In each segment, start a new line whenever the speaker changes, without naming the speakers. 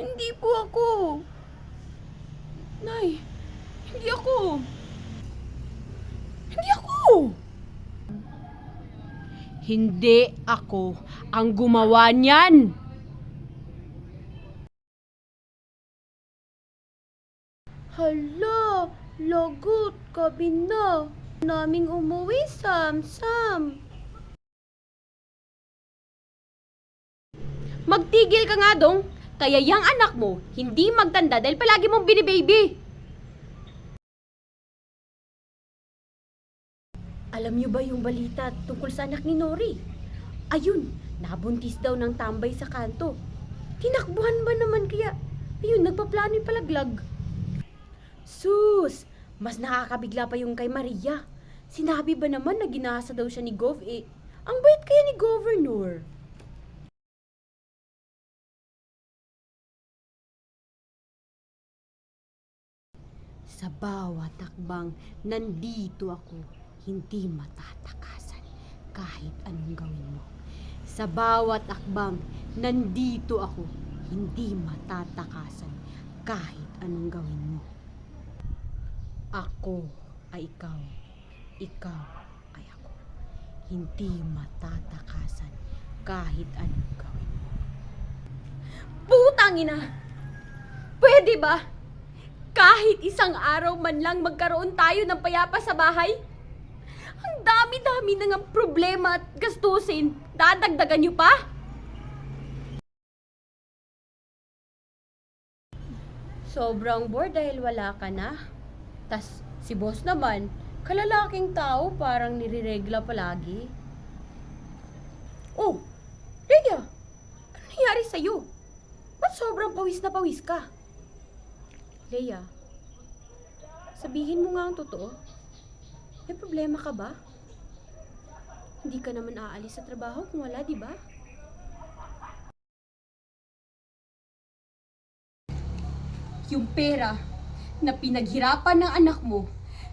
Hindi po ako. Nay, hindi ako. Hindi ako. Hindi ako ang gumawa niyan. Hala, lagot, gabi na. Naming umuwi, Sam, Sam. Magtigil ka nga dong. Kaya yung anak mo, hindi magtanda dahil palagi mong binibaby. Alam niyo ba yung balita tungkol sa anak ni Nori? Ayun, nabuntis daw ng tambay sa kanto. Tinakbuhan ba naman kaya? Ayun, nagpaplano yung palaglag. Sus! Mas nakakabigla pa yung kay Maria. Sinabi ba naman na ginasa daw siya ni Gov eh? Ang bait kaya ni Governor. Sa bawat takbang, nandito ako, hindi matatakasan kahit anong gawin mo. Sa bawat akbang, nandito ako, hindi matatakasan kahit anong gawin mo. Ako ay ikaw, ikaw ay ako. Hindi matatakasan kahit anong gawin mo. Putang ina! Pwede ba? Kahit isang araw man lang magkaroon tayo ng payapa sa bahay? Ang dami-dami na nga problema at gastusin. Dadagdagan niyo pa? Sobrang bored dahil wala ka na. Tas si boss naman, kalalaking tao parang niriregla palagi. Oh, Rhea, ano nangyari sa'yo? Ba't sobrang pawis na pawis ka? Leia, sabihin mo nga ang totoo. May problema ka ba? Hindi ka naman aalis sa trabaho kung wala, di ba? Yung pera na pinaghirapan ng anak mo,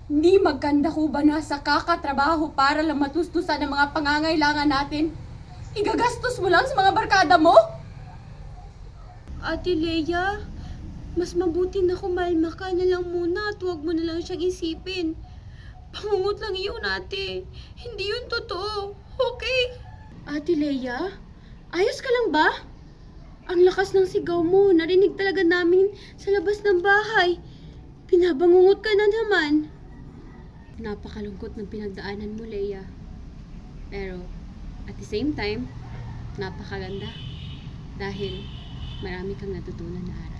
hindi maganda ko ba na sa kakatrabaho para lang matustusan ang mga pangangailangan natin? Igagastos mo lang sa mga barkada mo? Ate Leia, mas mabuti na kumalma ka na lang muna at huwag mo na lang siyang isipin. Pangungot lang yun, ate. Hindi yun totoo. Okay? Ate Leia, ayos ka lang ba? Ang lakas ng sigaw mo. Narinig talaga namin sa labas ng bahay. Pinabangungot ka na naman. Napakalungkot ng pinagdaanan mo, Leia. Pero, at the same time, napakaganda. Dahil marami kang natutunan na aral.